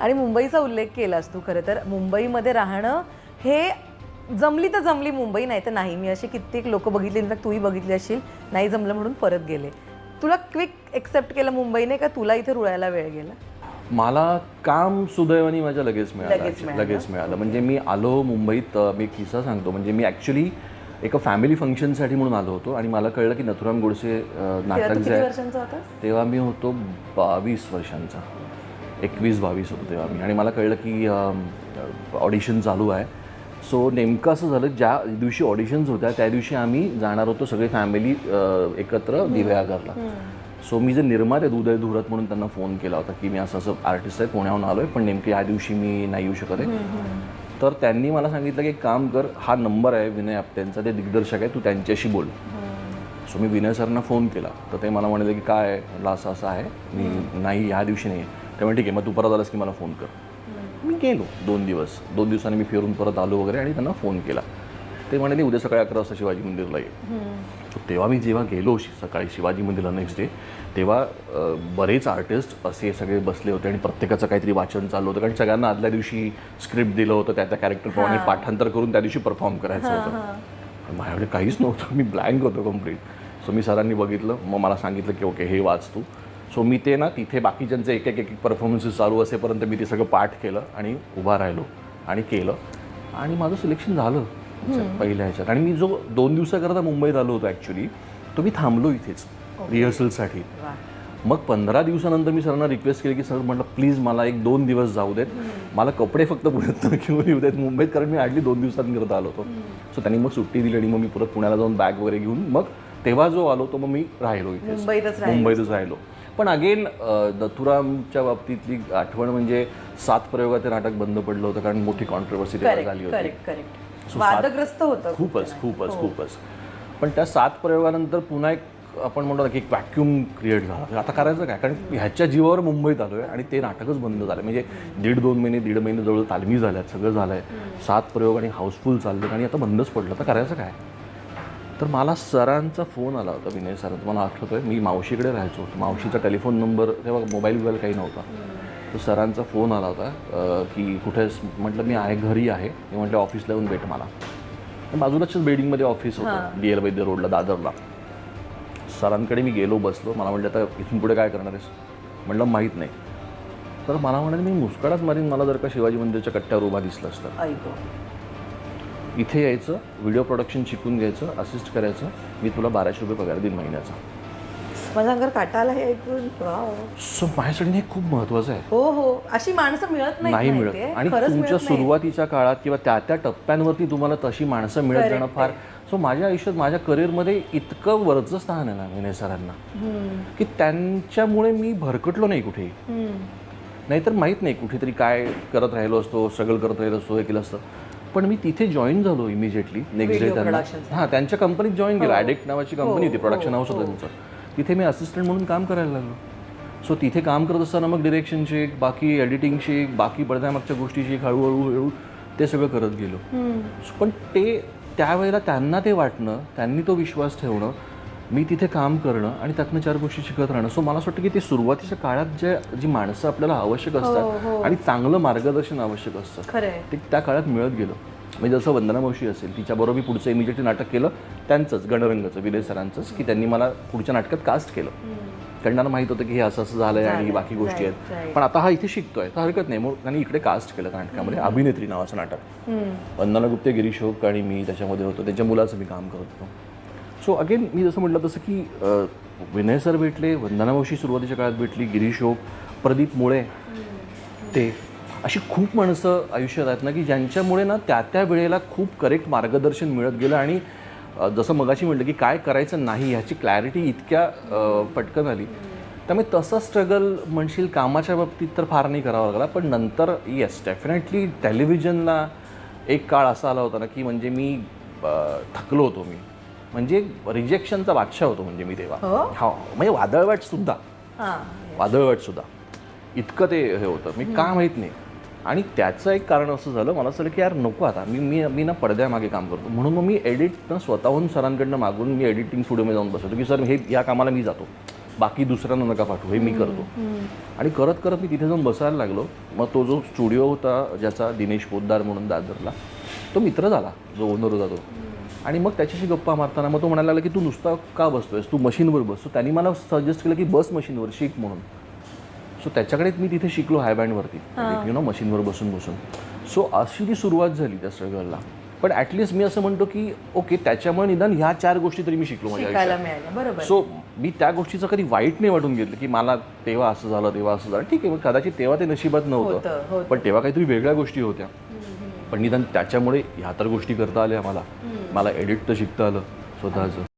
आणि मुंबईचा उल्लेख केलास तू खरं तर. मुंबईमध्ये राहणं हे जमली तर जमली मुंबई नाही तर नाही. मी असे कित्येक लोक बघितले इनफॅक्ट तूही बघितली असशील. नाही जमलं म्हणून परत गेले. तुला क्विक एक्सेप्ट केलं मुंबईने का तुला इथे रुळायला वेळ गेला? मला काम सुदैवाने माझ्या लगेच मिळालं लगेच. मिळालं. म्हणजे मी आलो मुंबईत मी किस्सा सांगतो. म्हणजे मी ॲक्च्युली एका फॅमिली फंक्शनसाठी म्हणून आलो होतो आणि मला कळलं की नथुराम गोडसे नाटक जे आहे तेव्हा मी होतो बावीस वर्षांचा. एकवीस बावीस होतो तेव्हा मी आणि मला कळलं की ऑडिशन चालू आहे. सो नेमकं असं झालं ज्या दिवशी ऑडिशन्स होत्या त्या दिवशी आम्ही जाणार होतो सगळी फॅमिली एकत्र दिव्यागरला सो मी जे निर्माते उदय धुरत म्हणून त्यांना फोन केला होता की मी असं असं आर्टिस्ट आहे पुण्याहून आलो आहे पण नेमकी या दिवशी मी नाही येऊ शकत आहे. तर त्यांनी मला सांगितलं की एक काम कर हा नंबर आहे विनय आपटेंचा ते दिग्दर्शक आहे तू त्यांच्याशी बोल. सो मी विनय सरांना फोन केला. तर ते मला म्हणाले की काय आहे? म्हटलं असं असं आहे मी नाही ह्या दिवशी नाही ते म्हणजे ठीक आहे मग तू परत आलास की मला फोन कर. मी गेलो दोन दिवस. दोन दिवसांनी मी फिरून परत आलो वगैरे आणि त्यांना फोन केला. ते म्हणाले उद्या सकाळी अकरा वाजता शिवाजी मंदिरला ये. तेव्हा मी जेव्हा गेलो सकाळी शिवाजी मंदिरला नेक्स्ट डे तेव्हा बरेच आर्टिस्ट असे सगळे बसले होते आणि प्रत्येकाचं काहीतरी वाचन चालू होतं. कारण सगळ्यांना आदल्या दिवशी स्क्रिप्ट दिलं होतं त्या त्या कॅरेक्टरप्रमाणे पाठांतर करून त्या दिवशी परफॉर्म करायचं होतं. माझ्याकडे काहीच नव्हतं. मी ब्लँक होतो कंप्लीट सो मी सरांनी बघितलं. मग मला सांगितलं की ओके हे वाच तू. सो मी ते ना तिथे बाकीच्यांचे एक एक एक एक परफॉर्मन्सेस चालू असेपर्यंत मी ते सगळं पाठ केलं आणि उभा राहिलो आणि केलं. आणि माझं सिलेक्शन झालं पहिल्या ह्याच्यात. आणि मी जो दोन दिवसाकरता मुंबईत आलो होतो ॲक्च्युली तो मी थांबलो इथेच रिहर्सलसाठी मग पंधरा दिवसानंतर मी सरांना रिक्वेस्ट केली की सर म्हटलं प्लीज मला एक दोन दिवस जाऊ देत. मला कपडे फक्त पुण्यात घेऊन येऊ देत मुंबईत कारण मी हार्डली दोन दिवसांकरता आलो होतो. सो त्यांनी मग सुट्टी दिली आणि मग मी परत पुण्याला जाऊन बॅग वगैरे घेऊन मग तेव्हा जो आलो तो मग मी राहिलो इथे. मुंबईतच राहिलो. पण अगेन नथुरामच्या बाबतीतली आठवण म्हणजे सात प्रयोगात नाटक बंद पडलं होतं कारण मोठी कॉन्ट्रोवर्सी झाली होती. वादग्रस्त होतं खूपच खूपच खूपच. पण त्या सात प्रयोगानंतर पुन्हा एक आपण म्हणतो की एक व्हॅक्यूम क्रिएट झाला. आता करायचं काय? कारण ह्याच्या जीवावर मुंबईत आलो आहे आणि ते नाटकच बंद झालं. म्हणजे दीड दोन महिने दीड महिने जवळ तालमी झाल्यात सगळं झालं आहे सात प्रयोग आणि हाऊसफुल चालले आणि आता बंदच पडलं. तर करायचं काय? तर मला सरांचा फोन आला होता विनय सरांचा मला आठवतोय? मी मावशीकडे राहायचो मावशीचा टेलिफोन नंबर तेव्हा मोबाईल बिबाईल काही नव्हता. तर सरांचा फोन आला होता की कुठे? म्हटलं मी आहे घरी आहे. मी म्हटलं ऑफिसला येऊन भेट मला. तर बाजूलाच बिल्डिंगमध्ये ऑफिस होतं डी एल वैद्य रोडला दादरला. सरांकडे मी गेलो बसलो. मला म्हटलं आता इथून पुढे काय करणार आहेस? म्हटलं माहीत नाही. तर मला म्हणाले मी मुस्कडात मारीन. मला जर का शिवाजी मंदिरच्या कट्ट्यावर उभा दिसलं असतं. इथे यायचं व्हिडिओ प्रोडक्शन शिकून घ्यायचं असिस्ट करायचं. मी तुला बाराशे रुपये पगार देईन महिन्याचा. माझ्या अंगावर काटा आला हे ऐकून. वाव. सो माझ्यासाठी हे खूप महत्त्वाचं आहे. हो हो. अशी माणसं मिळत नाही माहितीये. मिळत. आणि खरंच तुमच्या मिळत नाही. सुरुवातीच्या काळात किंवा त्या त्या टप्प्यांवरती तुम्हाला तशी माणसं मिळत जाणं फार सो माझ्या आयुष्यात माझ्या करिअरमध्ये इतकं वरचं स्थान आहे ना विनय सरांना. हम्म, की त्यांच्यामुळे मी भरकटलो नाही कुठेही हम्म. नाहीतर माहीत नाही कुठेतरी काय करत राहिलो असतो स्ट्रगल करत राहिलो असतो हे केलं असतं. पण मी तिथे जॉईन झालो इमिजिएटली नेक्स्ट डे त्यांना. हां त्यांच्या कंपनीत जॉईन केलं. ॲडेक्ट नावाची कंपनी होती हो, प्रोडक्शन हो, हाऊस होतं त्यांचं. तिथे मी असिस्टंट म्हणून काम करायला लागलो. सो तिथे काम करत असताना मग डिरेक्शन शिक बाकी एडिटिंग शिक बाकी पडद्यामागच्या गोष्टी शिक हळूहळू हळू ते सगळं करत गेलो. पण ते त्यावेळेला त्यांना ते वाटणं त्यांनी तो विश्वास ठेवणं मी तिथे काम करणं आणि त्यातनं चार गोष्टी शिकत राहणं. सो मला असं वाटतं की ते सुरुवातीच्या काळात जे जी माणसं आपल्याला आवश्यक हो, असतात आणि चांगलं मार्गदर्शन आवश्यक असतं ते त्या काळात मिळत गेलं. म्हणजे जसं वंदना मावशी असेल तिच्याबरोबर मी पुढचं इमिजिएटली नाटक केलं त्यांचंच गणरंगाचं विनय सरांचंच की त्यांनी मला पुढच्या नाटकात कास्ट केलं. कारण त्यांना माहीत होतं की हे असं असं झालंय आणि ही बाकी गोष्टी आहेत. पण आता हा इथे शिकतोय तर हरकत नाही. मग त्यांनी इकडे कास्ट केलं नाटकामध्ये अभिनेत्री नावाचं नाटक. वंदना गुप्ते गिरीश होक आणि मी त्याच्यामध्ये होतो. त्यांच्या मुलाचं मी काम करत होतो. सो अगेन मी जसं म्हटलं तसं की विनय सर भेटले वंदनाभावशी सुरुवातीच्या काळात भेटली गिरीश प्रदीप मुळे. ते अशी खूप माणसं आयुष्यात आहेत ना की ज्यांच्यामुळे ना त्या त्या वेळेला खूप करेक्ट मार्गदर्शन मिळत गेलं आणि जसं मगाशी म्हटलं की काय करायचं नाही ह्याची क्लॅरिटी इतक्या पटकन आली. त्यामुळे तसं स्ट्रगल म्हणशील कामाच्या बाबतीत तर फार नाही करावं लागला पण नंतर येस डेफिनेटली टेलिव्हिजनला एक काळ असा आला होता ना की म्हणजे मी थकलो होतो मी. म्हणजे रिजेक्शनचा बादशाह होतो म्हणजे मी तेव्हा. हो? म्हणजे वादळवाट सुद्धा. वादळवाट सुद्धा. इतकं ते हे होतं. मी का माहीत नाही. आणि त्याचं एक कारण असं झालं मला असं की यार नको आता. मी मी मी ना पडद्यामागे काम करतो. म्हणून मग मी एडिट ना स्वतःहून सरांकडनं मागून मी एडिटिंग स्टुडिओमध्ये जाऊन बसवतो की सर हे या कामाला मी जातो. बाकी दुसऱ्यांना नका पाठवू. हे मी करतो. आणि करत करत मी तिथे जाऊन बसायला लागलो. मग तो जो स्टुडिओ होता ज्याचा दिनेश पोद्दार म्हणून दादरला तो मित्र झाला जो ओनर होता तो. आणि मग त्याच्याशी गप्पा मारताना मग तो म्हणायला लागला की तू नुसता का बसतोयस? तू मशीनवर बस. सो त्यांनी मला सजेस्ट केलं की बस मशीनवर शिक म्हणून. सो त्याच्याकडे मी तिथे शिकलो हाय बँडवरती यु नो मशीनवर बसून बसून. सो अशी ती सुरुवात झाली त्या स्ट्रगलला पण ॲटलिस्ट मी असं म्हणतो की ओके त्याच्यामुळे निदान ह्या चार गोष्टी तरी मी शिकलो माझ्या सो मी त्या गोष्टीचं कधी वाईट नाही वाटून घेतलं की मला तेव्हा असं झालं तेव्हा असं झालं. ठीक आहे मग कदाचित तेव्हा ते नशिबात होतं, नव्हतं. होतं. पण तेव्हा काहीतरी वेगळ्या गोष्टी होत्या. पण निदान त्याच्यामुळे ह्या तर गोष्टी करता आल्या मला. मला एडिट तर शिकता आलं स्वतःचं.